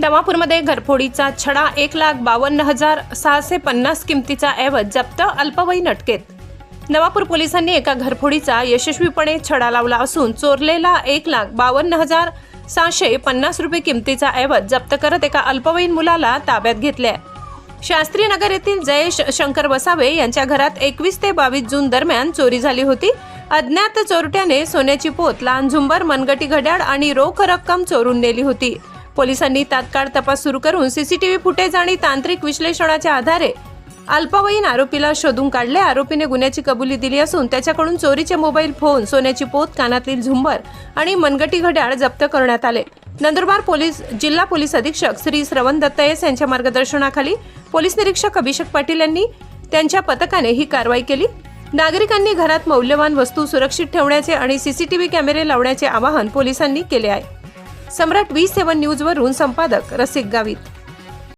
नवापूरमध्ये घरफोडीचा छडा एक लाख बावन्न हजार सहाशे पन्नास किमतीचा ऐवज जप्त अल्पवयीन अटकेत. नवापूर पोलिसांनी एका घरफोडीचा यशस्वीपणे छडा लावला असून चोरलेला एक लाख बावन्न हजार सहाशे पन्नास रुपये किमतीचा ऐवज जप्त करत एका अल्पवयीन मुलाला ताब्यात घेतले शास्त्री नगर येथील जयेश शंकर वसावे यांच्या घरात एकवीस ते बावीस जून दरम्यान चोरी झाली होती. अज्ञात चोरट्याने सोन्याची पोत लहान झुंबर मनगटी घड्याळ आणि रोख रक्कम चोरून नेली होती. पोलिसांनी तात्काळ तपास सुरू करून सीसीटीव्ही फुटेज आणि तांत्रिक विश्लेषणाच्या आधारे अल्पवयीन आरोपीला शोधून काढले. आरोपीने गुन्ह्याची कबुली दिली असून त्याच्याकडून चोरीचे मोबाईल फोन सोन्याची पोत कानातील झुंबर आणि मनगटी घड्याळ जप्त करण्यात आले. नंदुरबार पोलीस जिल्हा पोलीस अधीक्षक श्री श्रवण दत्तयस यांच्या मार्गदर्शनाखाली पोलीस निरीक्षक अभिषेक पाटील यांनी त्यांच्या पथकाने ही कारवाई केली. नागरिकांनी घरात मौल्यवान वस्तू सुरक्षित ठेवण्याचे आणि सीसीटीव्ही कॅमेरे लावण्याचे आवाहन पोलिसांनी केले आहे. सम्राट व्ही सेवन न्यूजवरून संपादक रसिक गावित.